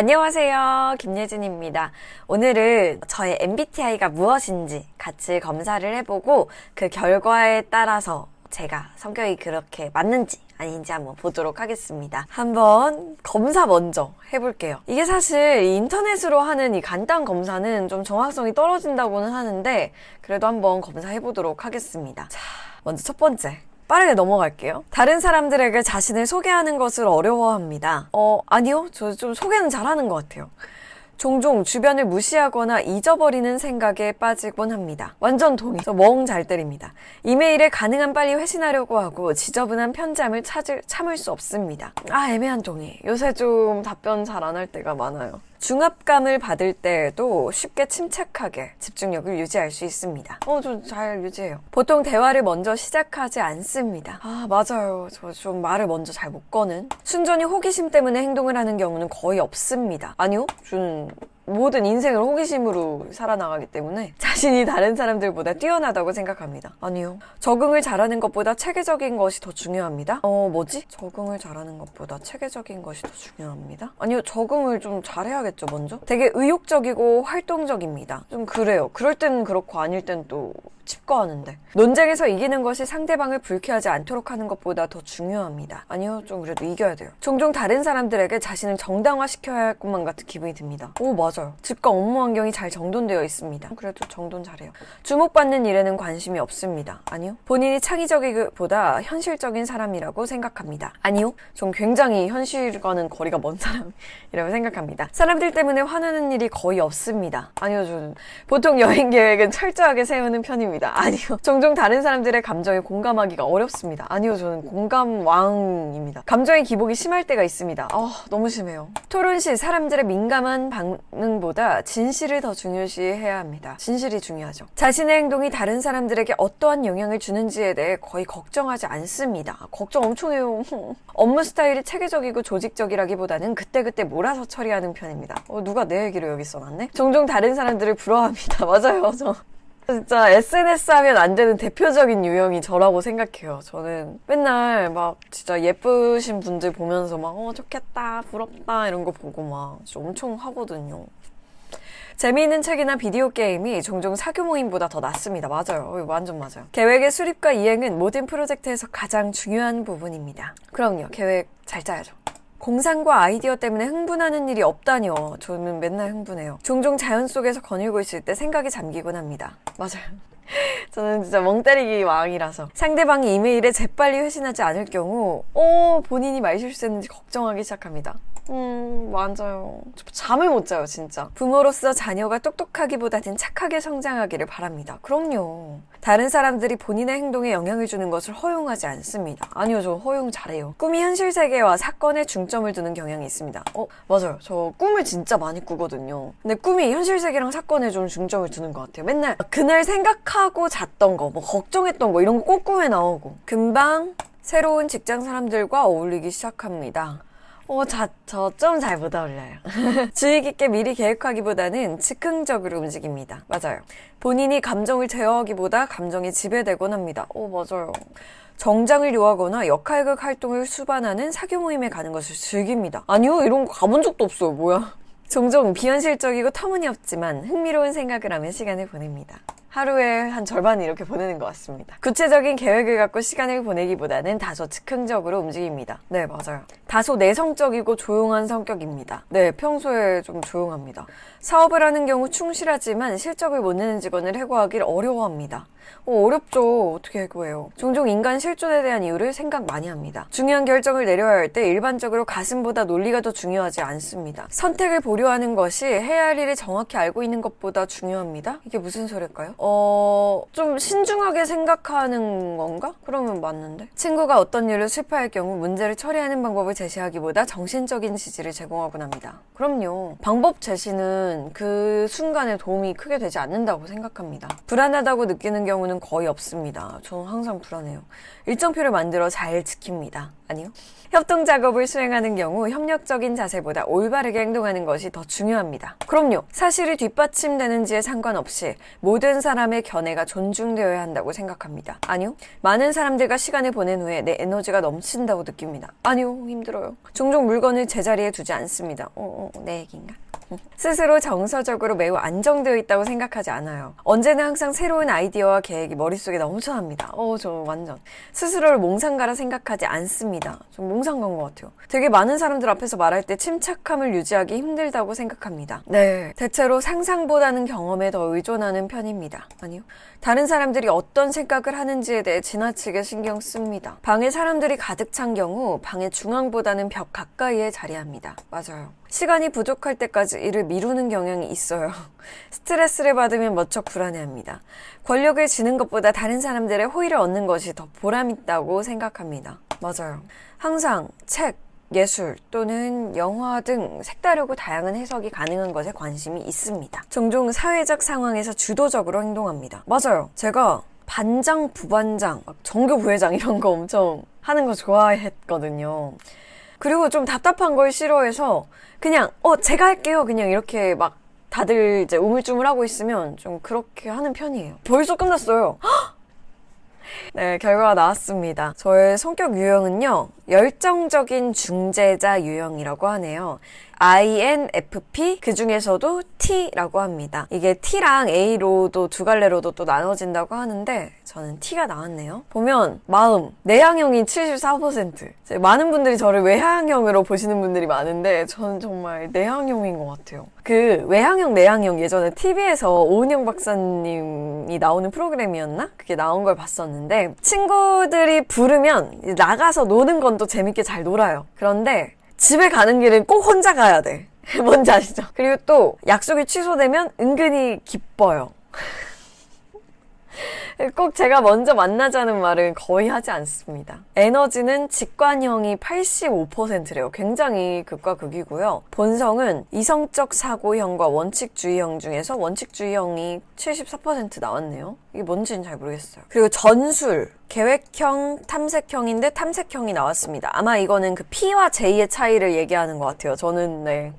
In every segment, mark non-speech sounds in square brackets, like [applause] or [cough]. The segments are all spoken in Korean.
안녕하세요. 김예진입니다. 오늘은 저의 MBTI가 무엇인지 같이 검사를 해보고 그 결과에 따라서 제가 성격이 그렇게 맞는지 아닌지 한번 보도록 하겠습니다. 한번 검사 먼저 해볼게요. 이게 사실 인터넷으로 하는 이 간단 검사는 좀 정확성이 떨어진다고는 하는데 그래도 한번 검사해보도록 하겠습니다. 자, 먼저 첫 번째. 빠르게 넘어갈게요. 다른 사람들에게 자신을 소개하는 것을 어려워합니다. 어, 아니요. 저 좀 소개는 잘하는 것 같아요. 종종 주변을 무시하거나 잊어버리는 생각에 빠지곤 합니다. 완전 동의. 저 멍 잘 때립니다. 이메일에 가능한 빨리 회신하려고 하고 지저분한 편지함을 찾을, 참을 수 없습니다. 아, 애매한 동의. 요새 좀 답변 잘 안 할 때가 많아요. 중압감을 받을 때에도 쉽게 침착하게 집중력을 유지할 수 있습니다. 어, 좀 잘 유지해요. 보통 대화를 먼저 시작하지 않습니다. 아, 맞아요. 저 좀 말을 먼저 잘 못 거는. 순전히 호기심 때문에 행동을 하는 경우는 거의 없습니다. 아니요. 저는 모든 인생을 호기심으로 살아나가기 때문에 자신이 다른 사람들보다 뛰어나다고 생각합니다. 아니요. 적응을 잘하는 것보다 체계적인 것이 더 중요합니다. 어, 뭐지? 적응을 잘하는 것보다 체계적인 것이 더 중요합니다. 아니요. 적응을 좀 잘해야겠죠, 먼저. 되게 의욕적이고 활동적입니다. 좀 그래요. 그럴 땐 그렇고 아닐 땐또 칩거하는데. 논쟁에서 이기는 것이 상대방을 불쾌하지 않도록 하는 것보다 더 중요합니다. 아니요. 좀 그래도 이겨야 돼요. 종종 다른 사람들에게 자신을 정당화시켜야 할 것만 같은 기분이 듭니다. 오, 맞아 요. 집과 업무 환경이 잘 정돈되어 있습니다. 그래도 정돈 잘해요. 주목받는 일에는 관심이 없습니다. 아니요. 본인이 창의적이기보다 현실적인 사람이라고 생각합니다. 아니요. 전 굉장히 현실과는 거리가 먼 사람이라고 생각합니다. 사람들 때문에 화나는 일이 거의 없습니다. 아니요. 저는 보통 여행 계획은 철저하게 세우는 편입니다. 아니요. 종종 다른 사람들의 감정에 공감하기가 어렵습니다. 아니요. 저는 공감 왕입니다. 감정의 기복이 심할 때가 있습니다. 아, 너무 심해요. 토론 시 사람들의 민감한 반응 보다 진실을 더 중요시해야 합니다. 진실이 중요하죠. 자신의 행동이 다른 사람들에게 어떠한 영향을 주는지에 대해 거의 걱정하지 않습니다. 걱정 엄청 해요. [laughs] 업무 스타일이 체계적이고 조직적이라기보다는 그때그때 몰아서 처리하는 편입니다. 어, 누가 내 얘기를 여기 써놨네? 종종 다른 사람들을 부러워합니다. [laughs] 맞아요. 저. 진짜 SNS 하면 안 되는 대표적인 유형이 저라고 생각해요. 저는 맨날 막 진짜 예쁘신 분들 보면서 막, 어, 좋겠다, 부럽다, 이런 거 보고 막 엄청 하거든요. 재미있는 책이나 비디오 게임이 종종 사교 모임보다 더 낫습니다. 맞아요. 어, 완전 맞아요. 계획의 수립과 이행은 모든 프로젝트에서 가장 중요한 부분입니다. 그럼요. 계획 잘 짜야죠. 공상과 아이디어 때문에 흥분하는 일이 없다니요. 저는 맨날 흥분해요. 종종 자연 속에서 거닐고 있을 때 생각이 잠기곤 합니다. 맞아요. [laughs] 저는 진짜 멍 때리기 왕이라서 상대방이 이메일에 재빨리 회신하지 않을 경우 어 본인이 말 실수했는지 걱정하기 시작합니다. 음 맞아요. 저 잠을 못 자요 진짜. 부모로서 자녀가 똑똑하기보다는 착하게 성장하기를 바랍니다. 그럼요. 다른 사람들이 본인의 행동에 영향을 주는 것을 허용하지 않습니다. 아니요 저 허용 잘해요. 꿈이 현실 세계와 사건에 중점을 두는 경향이 있습니다. 어 맞아요. 저 꿈을 진짜 많이 꾸거든요. 근데 꿈이 현실 세계랑 사건에 좀 중점을 두는 것 같아요. 맨날 그날 생각하고 잤던 거, 뭐 걱정했던 거 이런 거 꼭 꿈에 나오고 금방 새로운 직장 사람들과 어울리기 시작합니다. 어, 자, 저좀 잘 못 어울려요. [laughs] 주의 깊게 미리 계획하기보다는 즉흥적으로 움직입니다. 맞아요. 본인이 감정을 제어하기보다 감정에 지배되곤 합니다. 어, 맞아요. 정장을 요하거나 역할극 활동을 수반하는 사교 모임에 가는 것을 즐깁니다. 아니요, 이런 거 가본 적도 없어요. 뭐야. [laughs] 종종 비현실적이고 터무니없지만 흥미로운 생각을 하며 시간을 보냅니다. 하루에 한 절반을 이렇게 보내는 것 같습니다. 구체적인 계획을 갖고 시간을 보내기보다는 다소 즉흥적으로 움직입니다. 네, 맞아요. 다소 내성적이고 조용한 성격입니다. 네, 평소에 좀 조용합니다. 사업을 하는 경우 충실하지만 실적을 못 내는 직원을 해고하길 어려워합니다. 어, 어렵죠. 어떻게 해고해요. 종종 인간 실존에 대한 이유를 생각 많이 합니다. 중요한 결정을 내려야 할 때 일반적으로 가슴보다 논리가 더 중요하지 않습니다. 선택을 보류하는 것이 해야 할 일을 정확히 알고 있는 것보다 중요합니다. 이게 무슨 소릴까요? 어, 좀 신중하게 생각하는 건가? 그러면 맞는데. 친구가 어떤 일로 실패할 경우 문제를 처리하는 방법을 제시하기보다 정신적인 지지를 제공하곤 합니다. 그럼요. 방법 제시는 그 순간에 도움이 크게 되지 않는다고 생각합니다. 불안하다고 느끼는 경우는 거의 없습니다. 저는 항상 불안해요. 일정표를 만들어 잘 지킵니다. 아니요. 협동 작업을 수행하는 경우 협력적인 자세보다 올바르게 행동하는 것이 더 중요합니다. 그럼요. 사실이 뒷받침되는지에 상관없이 모든 사람의 견해가 존중되어야 한다고 생각합니다. 아니요. 많은 사람들과 시간을 보낸 후에 내 에너지가 넘친다고 느낍니다. 아니요. 힘들어요. 종종 물건을 제자리에 두지 않습니다. 어, 어, 내 얘기인가? 스스로 정서적으로 매우 안정되어 있다고 생각하지 않아요. 언제나 항상 새로운 아이디어와 계획이 머릿속에 넘쳐납니다. 어, 저 완전. 스스로를 몽상가라 생각하지 않습니다. 좀 몽상가인 것 같아요. 되게 많은 사람들 앞에서 말할 때 침착함을 유지하기 힘들다고 생각합니다. 네. 대체로 상상보다는 경험에 더 의존하는 편입니다. 아니요. 다른 사람들이 어떤 생각을 하는지에 대해 지나치게 신경 씁니다. 방에 사람들이 가득 찬 경우 방의 중앙보다는 벽 가까이에 자리합니다. 맞아요. 시간이 부족할 때까지 일을 미루는 경향이 있어요. [laughs] 스트레스를 받으면 무척 불안해합니다. 권력을 지는 것보다 다른 사람들의 호의를 얻는 것이 더 보람있다고 생각합니다. 맞아요. 항상 책, 예술 또는 영화 등 색다르고 다양한 해석이 가능한 것에 관심이 있습니다. 종종 사회적 상황에서 주도적으로 행동합니다. 맞아요. 제가 반장, 부반장, 막 정교 부회장 이런 거 엄청 하는 거 좋아했거든요. 그리고 좀 답답한 걸 싫어해서 그냥 어 제가 할게요 그냥 이렇게 막 다들 이제 우물쭈물하고 있으면 좀 그렇게 하는 편이에요. 벌써 끝났어요. [gasps] 네, 결과가 나왔습니다. 저의 성격 유형은요, 열정적인 중재자 유형이라고 하네요. INFP, 그 중에서도 T라고 합니다. 이게 T랑 A로도 두 갈래로도 또 나눠진다고 하는데, 저는 T가 나왔네요. 보면, 마음, 내향형이 74%. 이제 많은 분들이 저를 외향형으로 보시는 분들이 많은데, 저는 정말 내향형인 것 같아요. 그 외향형, 내향형 예전에 TV에서 오은영 박사님이 나오는 프로그램이었나? 그게 나온 걸 봤었는데, 친구들이 부르면 나가서 노는 건 또 재밌게 잘 놀아요. 그런데 집에 가는 길은 꼭 혼자 가야 돼. [laughs] 뭔지 아시죠? 그리고 또 약속이 취소되면 은근히 기뻐요. [laughs] 꼭 제가 먼저 만나자는 말은 거의 하지 않습니다. 에너지는 직관형이 85%래요. 굉장히 극과 극이고요. 본성은 이성적 사고형과 원칙주의형 중에서 원칙주의형이 74% 나왔네요. 이게 뭔지는 잘 모르겠어요. 그리고 전술, 계획형, 탐색형인데 탐색형이 나왔습니다. 아마 이거는 그 P와 J의 차이를 얘기하는 것 같아요. 저는 네.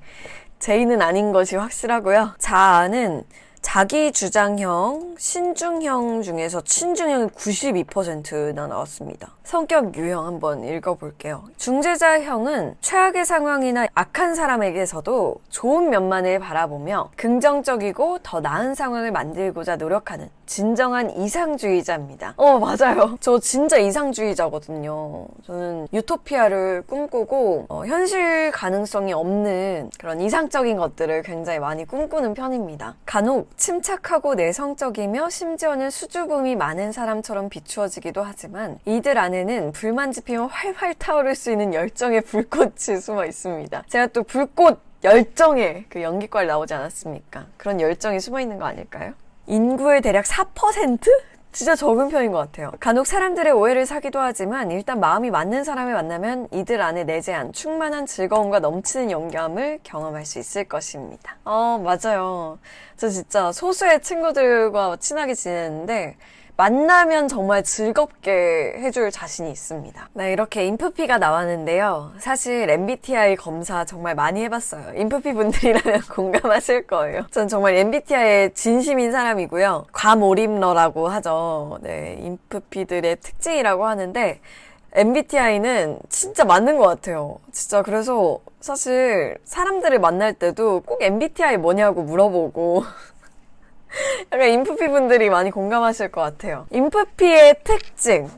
J는 아닌 것이 확실하고요. 자아는 자기 주장형, 신중형 중에서 신중형이 92%나 나왔습니다. 성격 유형 한번 읽어볼게요. 중재자형은 최악의 상황이나 악한 사람에게서도 좋은 면만을 바라보며 긍정적이고 더 나은 상황을 만들고자 노력하는 진정한 이상주의자입니다. 어, 맞아요. [laughs] 저 진짜 이상주의자거든요. 저는 유토피아를 꿈꾸고 어, 현실 가능성이 없는 그런 이상적인 것들을 굉장히 많이 꿈꾸는 편입니다. 간혹 침착하고 내성적이며 심지어는 수줍음이 많은 사람처럼 비추어지기도 하지만 이들 안에는 불만 지피면 활활 타오를 수 있는 열정의 불꽃이 숨어 있습니다. 제가 또 불꽃 열정의 그 연기과를 나오지 않았습니까? 그런 열정이 숨어 있는 거 아닐까요? 인구의 대략 4%? 진짜 적은 편인 것 같아요. 간혹 사람들의 오해를 사기도 하지만 일단 마음이 맞는 사람을 만나면 이들 안에 내재한 충만한 즐거움과 넘치는 영감을 경험할 수 있을 것입니다. 어, 맞아요. 저 진짜 소수의 친구들과 친하게 지내는데 만나면 정말 즐겁게 해줄 자신이 있습니다. 네, 이렇게 인프피가 나왔는데요. 사실 MBTI 검사 정말 많이 해봤어요. 인프피 분들이라면 [laughs] 공감하실 거예요. 전 정말 MBTI에 진심인 사람이고요. 과몰입러라고 하죠. 네, 인프피들의 특징이라고 하는데 MBTI는 진짜 맞는 것 같아요. 진짜 그래서 사실 사람들을 만날 때도 꼭 MBTI 뭐냐고 물어보고 [laughs] 약간 인프피 분들이 많이 공감하실 것 같아요. 인프피의 특징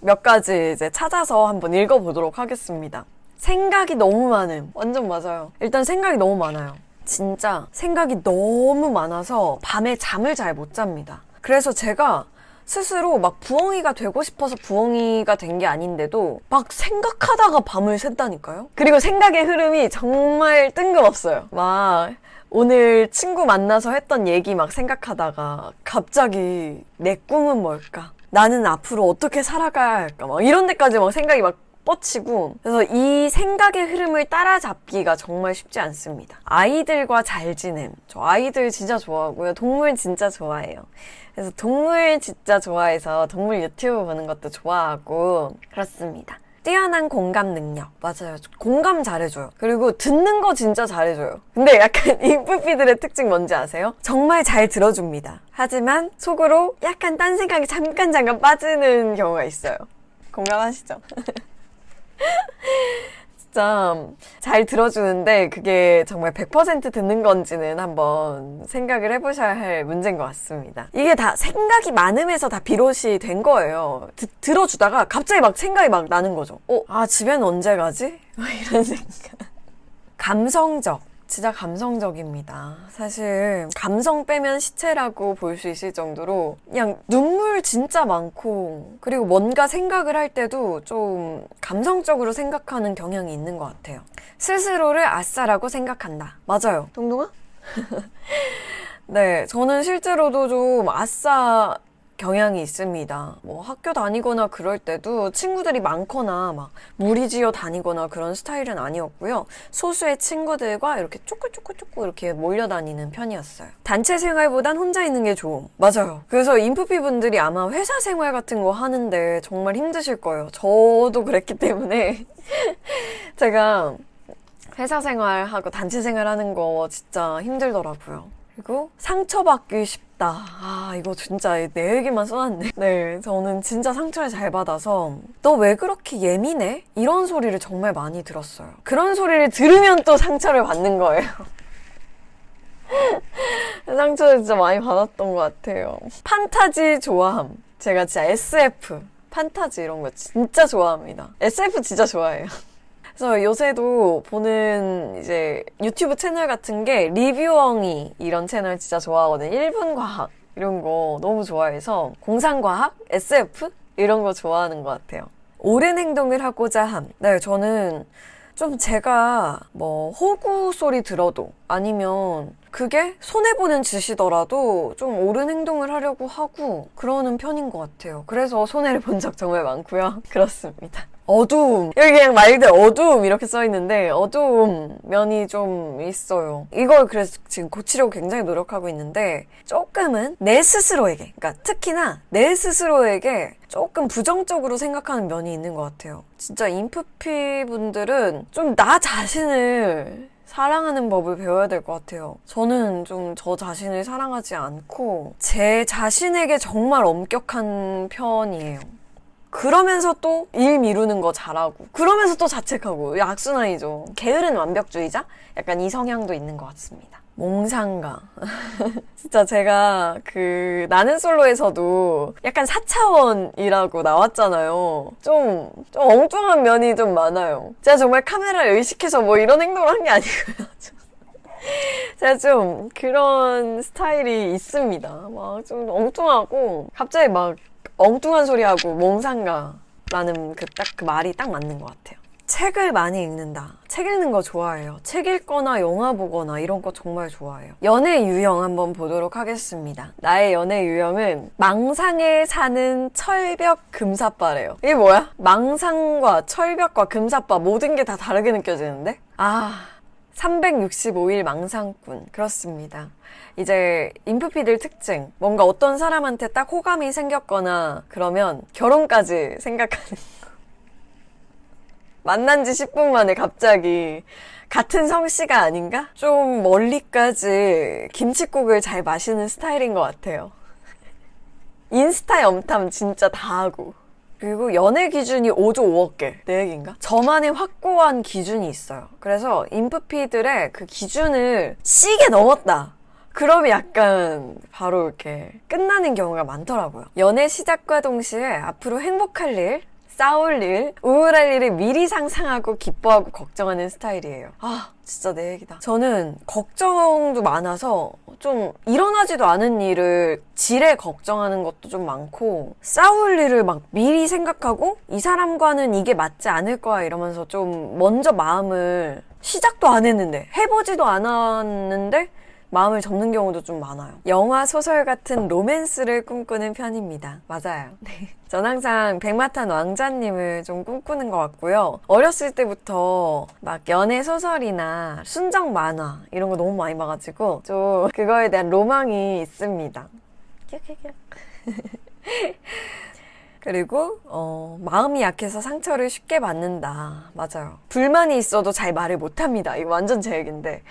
몇 가지 이제 찾아서 한번 읽어보도록 하겠습니다. 생각이 너무 많음. 완전 맞아요. 일단 생각이 너무 많아요. 진짜 생각이 너무 많아서 밤에 잠을 잘 못 잡니다. 그래서 제가 스스로 막 부엉이가 되고 싶어서 부엉이가 된 게 아닌데도 막 생각하다가 밤을 샜다니까요? 그리고 생각의 흐름이 정말 뜬금없어요. 막 오늘 친구 만나서 했던 얘기 막 생각하다가 갑자기 내 꿈은 뭘까? 나는 앞으로 어떻게 살아가야 할까? 막 이런 데까지 막 생각이 막 뻗치고 그래서 이 생각의 흐름을 따라잡기가 정말 쉽지 않습니다. 아이들과 잘 지냄. 저 아이들 진짜 좋아하고요. 동물 진짜 좋아해요. 그래서 동물 진짜 좋아해서 동물 유튜브 보는 것도 좋아하고 그렇습니다. 뛰어난 공감 능력. 맞아요. 공감 잘해줘요. 그리고 듣는 거 진짜 잘해줘요. 근데 약간 [laughs] 인프피들의 특징 뭔지 아세요? 정말 잘 들어줍니다. 하지만 속으로 약간 딴 생각이 잠깐 잠깐 빠지는 경우가 있어요. 공감하시죠? [laughs] 진짜 잘 들어주는데 그게 정말 100% 듣는 건지는 한번 생각을 해보셔야 할 문제인 것 같습니다. 이게 다 생각이 많음에서 다 비롯이 된 거예요. 드- 들어주다가 갑자기 막 생각이 막 나는 거죠. 어, 아, 집엔 언제 가지? [laughs] 막 이런 생각. 감성적. 진짜 감성적입니다. 사실 감성 빼면 시체라고 볼 수 있을 정도로 그냥 눈물 진짜 많고 그리고 뭔가 생각을 할 때도 좀 감성적으로 생각하는 경향이 있는 것 같아요. 스스로를 아싸라고 생각한다. 맞아요. 동동아? [laughs] 네, 저는 실제로도 좀 아싸 경향이 있습니다. 뭐 학교 다니거나 그럴 때도 친구들이 많거나 막 무리지어 다니거나 그런 스타일은 아니었고요. 소수의 친구들과 이렇게 쪼꾸쪼꾸쪼꾸 이렇게 몰려다니는 편이었어요. 단체 생활보단 혼자 있는 게 좋음. 맞아요. 그래서 인프피 분들이 아마 회사 생활 같은 거 하는데 정말 힘드실 거예요. 저도 그랬기 때문에 [laughs] 제가 회사 생활하고 단체 생활하는 거 진짜 힘들더라고요. 그리고 상처받기 쉽 다. 아, 이거 진짜 내 얘기만 써놨네. 네, 저는 진짜 상처를 잘 받아서 너 왜 그렇게 예민해? 이런 소리를 정말 많이 들었어요. 그런 소리를 들으면 또 상처를 받는 거예요. [laughs] 상처를 진짜 많이 받았던 것 같아요. 판타지 좋아함. 제가 진짜 SF, 판타지 이런 거 진짜 좋아합니다. SF 진짜 좋아해요. 그래서 요새도 보는 이제 유튜브 채널 같은 게 리뷰엉이 이런 채널 진짜 좋아하거든요. 1분 과학 이런 거 너무 좋아해서 공상과학, SF 이런 거 좋아하는 것 같아요. 옳은 행동을 하고자 함. 네, 저는 좀 제가 뭐 호구 소리 들어도 아니면 그게 손해보는 짓이더라도 좀 옳은 행동을 하려고 하고 그러는 편인 것 같아요. 그래서 손해를 본 적 정말 많고요. [laughs] 그렇습니다. 어두움. 여기 그냥 말 그대로 어두움 이렇게 써 있는데 어두움 면이 좀 있어요. 이걸 그래서 지금 고치려고 굉장히 노력하고 있는데 조금은 내 스스로에게, 그러니까 특히나 내 스스로에게 조금 부정적으로 생각하는 면이 있는 것 같아요. 진짜 인프피 분들은 좀 나 자신을 사랑하는 법을 배워야 될 것 같아요. 저는 좀 저 자신을 사랑하지 않고 제 자신에게 정말 엄격한 편이에요. 그러면서 또 일 미루는 거 잘하고 그러면서 또 자책하고 이 악순환이죠. 게으른 완벽주의자? 약간 이 성향도 있는 것 같습니다. 몽상가. [laughs] 진짜 제가 그 나는 솔로에서도 약간 4차원이라고 나왔잖아요. 좀, 좀 엉뚱한 면이 좀 많아요. 제가 정말 카메라를 의식해서 뭐 이런 행동을 한 게 아니고요. [laughs] 제가 좀 그런 스타일이 있습니다. 막 좀 엉뚱하고 갑자기 막 엉뚱한 소리 하고 몽상가라는 그 딱그 말이 딱 맞는 것 같아요. 책을 많이 읽는다. 책 읽는 거 좋아해요. 책 읽거나 영화 보거나 이런 거 정말 좋아해요. 연애 유형 한번 보도록 하겠습니다. 나의 연애 유형은 망상에 사는 철벽 금사빠래요. 이게 뭐야? 망상과 철벽과 금사빠 모든 게 다 다르게 느껴지는데? 아, 365일 망상꾼. 그렇습니다. 이제 인프피들 특징. 뭔가 어떤 사람한테 딱 호감이 생겼거나 그러면 결혼까지 생각하는 거. 만난 지 10분 만에 갑자기 같은 성씨가 아닌가? 좀 멀리까지 김치국을 잘 마시는 스타일인 것 같아요. 인스타 염탐 진짜 다 하고. 그리고 연애 기준이 5조 5억 개. 내 얘기인가? 저만의 확고한 기준이 있어요. 그래서 인프피들의 그 기준을 시게 넘었다. 그러면 약간 바로 이렇게 끝나는 경우가 많더라고요. 연애 시작과 동시에 앞으로 행복할 일, 싸울 일, 우울할 일을 미리 상상하고 기뻐하고 걱정하는 스타일이에요. 아, 진짜 내 얘기다. 저는 걱정도 많아서 좀 일어나지도 않은 일을 지레 걱정하는 것도 좀 많고 싸울 일을 막 미리 생각하고 이 사람과는 이게 맞지 않을 거야 이러면서 좀 먼저 마음을 시작도 안 했는데 해보지도 않았는데 마음을 접는 경우도 좀 많아요. 영화, 소설 같은 로맨스를 꿈꾸는 편입니다. 맞아요. 네. [laughs] 전 항상 백마탄 왕자님을 좀 꿈꾸는 것 같고요. 어렸을 때부터 막 연애 소설이나 순정 만화 이런 거 너무 많이 봐가지고 좀 그거에 대한 로망이 있습니다. [laughs] 그리고 어, 마음이 약해서 상처를 쉽게 받는다. 맞아요. 불만이 있어도 잘 말을 못합니다. 이거 완전 제 얘긴데.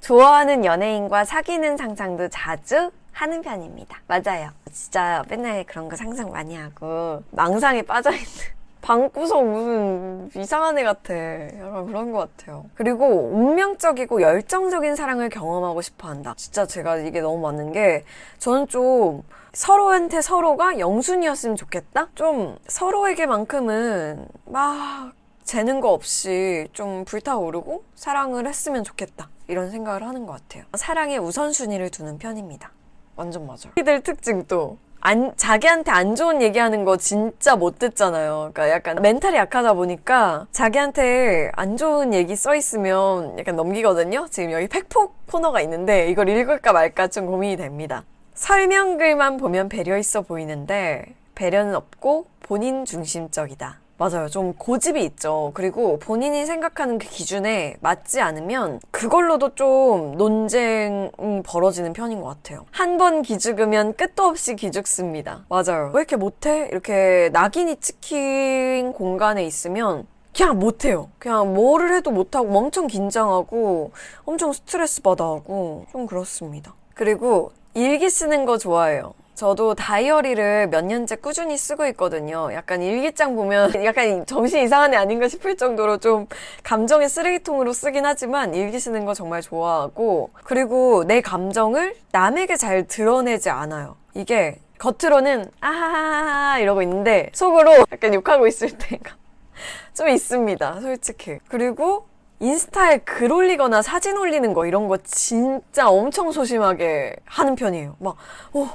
좋아하는 연예인과 사귀는 상상도 자주 하는 편입니다. 맞아요. 진짜 맨날 그런 거 상상 많이 하고 망상에 빠져있는 [laughs] 방구석 무슨 이상한 애 같아. 약간 그런 것 같아요. 그리고 운명적이고 열정적인 사랑을 경험하고 싶어 한다. 진짜 제가 이게 너무 맞는 게 저는 좀 서로한테 서로가 영순이었으면 좋겠다? 좀 서로에게만큼은 막 재는 거 없이 좀 불타오르고 사랑을 했으면 좋겠다. 이런 생각을 하는 것 같아요. 사랑에 우선순위를 두는 편입니다. 완전 맞아요. 이들 특징 또. 안, 자기한테 안 좋은 얘기하는 거 진짜 못 듣잖아요. 그러니까 약간 멘탈이 약하다 보니까 자기한테 안 좋은 얘기 써 있으면 약간 넘기거든요. 지금 여기 팩폭 코너가 있는데 이걸 읽을까 말까 좀 고민이 됩니다. 설명글만 보면 배려 있어 보이는데 배려는 없고 본인 중심적이다. 맞아요. 좀 고집이 있죠. 그리고 본인이 생각하는 그 기준에 맞지 않으면 그걸로도 좀 논쟁이 벌어지는 편인 것 같아요. 한 번 기죽으면 끝도 없이 기죽습니다. 맞아요. 왜 이렇게 못해? 이렇게 낙인이 찍힌 공간에 있으면 그냥 못해요. 그냥 뭐를 해도 못하고 엄청 긴장하고 엄청 스트레스 받아하고 좀 그렇습니다. 그리고 일기 쓰는 거 좋아해요. 저도 다이어리를 몇 년째 꾸준히 쓰고 있거든요. 약간 일기장 보면 [laughs] 약간 정신 이상한 애 아닌가 싶을 정도로 좀 감정의 쓰레기통으로 쓰긴 하지만 일기 쓰는 거 정말 좋아하고 그리고 내 감정을 남에게 잘 드러내지 않아요. 이게 겉으로는 아하하하 이러고 있는데 속으로 약간 욕하고 있을 때가 [laughs] 좀 있습니다. 솔직히. 그리고 인스타에 글 올리거나 사진 올리는 거 이런 거 진짜 엄청 소심하게 하는 편이에요. 막, 어,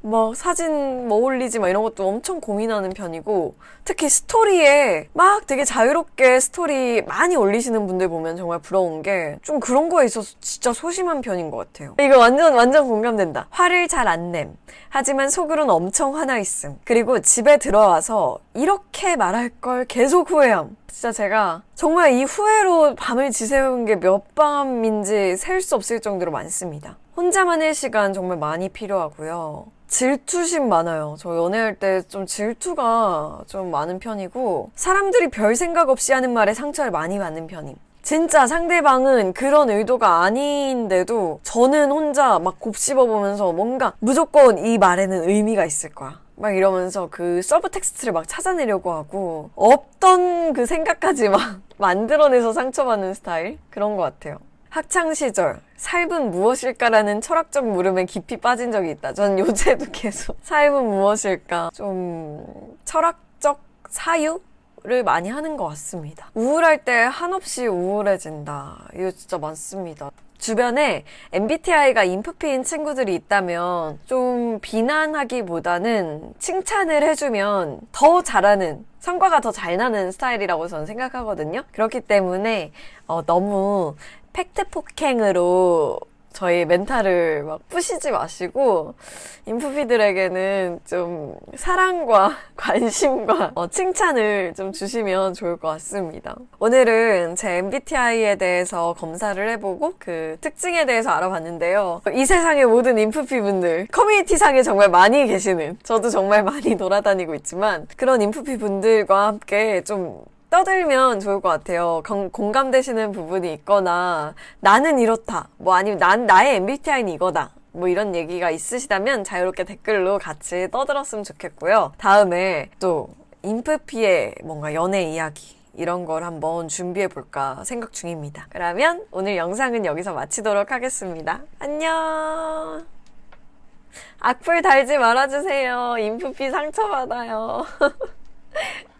막 사진 뭐 올리지 막 이런 것도 엄청 고민하는 편이고 특히 스토리에 막 되게 자유롭게 스토리 많이 올리시는 분들 보면 정말 부러운 게 좀 그런 거에 있어서 진짜 소심한 편인 것 같아요. 이거 완전 완전 공감된다. 화를 잘 안 냄. 하지만 속으로는 엄청 화나 있음. 그리고 집에 들어와서 이렇게 말할 걸 계속 후회함. 진짜 제가 정말 이 후회로 밤을 지새운 게 몇 밤인지 셀 수 없을 정도로 많습니다. 혼자만의 시간 정말 많이 필요하고요. 질투심 많아요. 저 연애할 때 좀 질투가 좀 많은 편이고 사람들이 별 생각 없이 하는 말에 상처를 많이 받는 편임. 진짜 상대방은 그런 의도가 아닌데도 저는 혼자 막 곱씹어 보면서 뭔가 무조건 이 말에는 의미가 있을 거야. 막 이러면서 그 서브 텍스트를 막 찾아내려고 하고 없던 그 생각까지 막 [laughs] 만들어내서 상처받는 스타일? 그런 것 같아요. 학창 시절 삶은 무엇일까라는 철학적 물음에 깊이 빠진 적이 있다. 전 요새도 [laughs] 계속 삶은 무엇일까 좀 철학적 사유 를 많이 하는 것 같습니다. 우울할 때 한없이 우울해진다. 이거 진짜 많습니다. 주변에 MBTI가 인프피인 친구들이 있다면 좀 비난하기보다는 칭찬을 해주면 더 잘하는 성과가 더 잘 나는 스타일이라고 저는 생각하거든요. 그렇기 때문에 어, 너무 팩트 폭행으로 저희 멘탈을 막 부시지 마시고 인프피들에게는 좀 사랑과 [laughs] 관심과 어, 칭찬을 좀 주시면 좋을 것 같습니다. 오늘은 제 MBTI에 대해서 검사를 해보고 그 특징에 대해서 알아봤는데요. 이 세상의 모든 인프피 분들 커뮤니티상에 정말 많이 계시는 저도 정말 많이 [laughs] 돌아다니고 있지만 그런 인프피 분들과 함께 좀 떠들면 좋을 것 같아요. 공, 공감되시는 부분이 있거나 나는 이렇다. 뭐 아니면 난 나의 MBTI는 이거다. 뭐 이런 얘기가 있으시다면 자유롭게 댓글로 같이 떠들었으면 좋겠고요. 다음에 또 인프피의 뭔가 연애 이야기 이런 걸 한번 준비해 볼까 생각 중입니다. 그러면 오늘 영상은 여기서 마치도록 하겠습니다. 안녕. 악플 달지 말아주세요. 인프피 상처받아요. [laughs]